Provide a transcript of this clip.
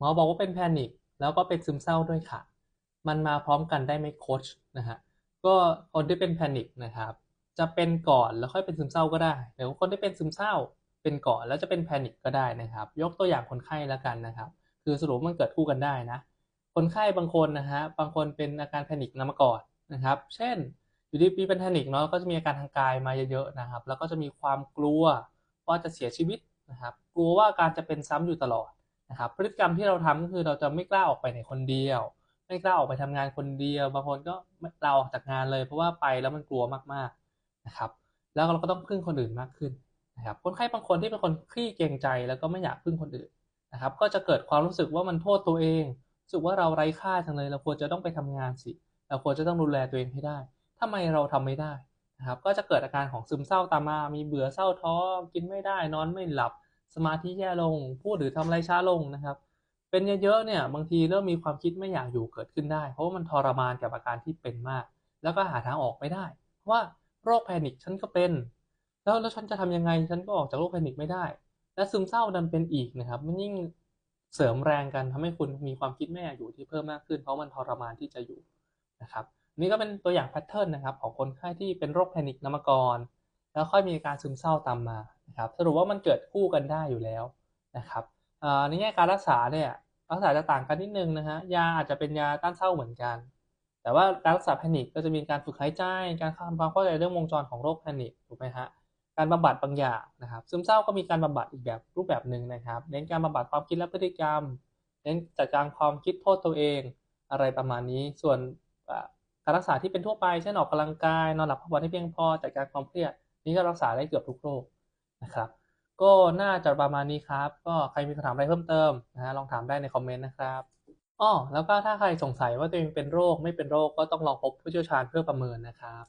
หมอบอกว่าเป็นแพนิคแล้วก็เป็นซึมเศร้าด้วยค่ะ มันมาพร้อมกันได้ไหมโค้ชนะฮะก็คนที่เป็นแพนิคนะครับ จะเป็นก่อนแล้วค่อยเป็นซึมเศร้าก็ได้หรือคนที่เป็นซึมเศร้า เป็นก่อนแล้วจะเป็นแพนิคก็ได้นะครับ ยกตัวอย่างคนไข้แล้วกันนะครับ คือสรุปมันเกิดคู่กันได้นะ คนไข้บางคนนะฮะบางคนเป็นอาการแพนิคนำมาก่อนนะครับ เช่น อยู่ดีมีเป็นแพนิคเนาะก็จะมีอาการทางกายมาเยอะๆนะครับ แล้วก็จะมีความกลัวว่าจะเสียชีวิตนะครับ กลัวว่าการจะเป็นซ้ำอยู่ตลอด นะครับพฤติกรรมที่เราทำก็คือเราจะไม่กล้าออกไปไหนคนเดียว ไม่กล้าออกไปทำงานคนเดียว บางคนก็ลาออกจากงานเลย เพราะว่าไปแล้วมันกลัวมากๆนะครับ แล้วเราก็ต้องพึ่งคนอื่นมากขึ้นนะครับคนไข้บางคนที่เป็นคนคลี่เกรงใจแล้วก็ไม่อยากพึ่งคนอื่นนะครับ ก็จะเกิดความรู้สึกว่ามันโทษตัวเองรู้สึกว่าเราไร้ค่าจังเลย เราควรจะต้องไปทำงานสิ เราควรจะต้องดูแลตัวเองให้ได้ทำไมเราทำไม่ได้นะครับ ก็จะเกิดอาการของซึมเศร้าตามมา มีเบื่อเศร้าท้อ กินไม่ได้ นอนไม่หลับ สมาธิแย่ลง พูดหรือทำอะไรช้าลงนะครับ เป็นเยอะๆเนี่ยบางทีเริ่มมีความคิดไม่อยากอยู่เกิดขึ้นได้ เพราะว่ามันทรมานกับอาการที่เป็นมาก แล้วก็หาทางออกไม่ได้เพราะว่าโรคแพนิคฉันก็เป็น แล้วแล้วฉันจะทำยังไงฉันก็ออกจากโรคแพนิคไม่ได้ และซึมเศร้าดันเป็นอีกนะครับ มันยิ่งเสริมแรงกันทำให้คุณมีความคิดไม่อยากอยู่ที่เพิ่มมากขึ้น เพราะมันทรมานที่จะอยู่นะครับนี่ก็เป็นตัวอย่างแพทเทิร์นนะครับของคนไข้ที่เป็นโรคแพนิคนำมาก่อน แล้วค่อยมีการซึมเศร้าตามมานะครับ สรุปว่ามันเกิดคู่กันได้อยู่แล้วนะครับในแง่การรักษาเนี่ยรักษาจะต่างกันนิดนึงนะฮะยาอาจจะเป็นยาต้านเศร้าเหมือนกัน แต่ว่าการรักษาแพนิคก็จะมีการฝึกหายใจ การทำความเข้าใจเรื่องวงจรของโรคแพนิคถูกไหมฮะการบำบัดบางอย่างนะครับซึมเศร้าก็มีการบำบัดอีกแบบรูปแบบหนึ่งนะครับเน้นการบำบัดความคิดและพฤติกรรมเน้นจัดการความคิดโทษตัวเองอะไรประมาณนี้ ส่วนการรักษาที่เป็นทั่วไปเช่นออกกำลังกายนอนหลับพักผ่อนให้เพียงพอจัดการความเครียด นี่ก็รักษาได้เกือบทุกโรคนะครับ ก็น่าจะประมาณนี้ครับ ก็ใครมีคำถามอะไรเพิ่มเติมนะฮะลองถามได้ในคอมเมนต์นะครับอ้อแล้วก็ถ้าใครสงสัยว่าตัวเองเป็นโรคไม่เป็นโรคก็ต้องลองพบผู้เชี่ยวชาญเพื่อประเมินนะครับ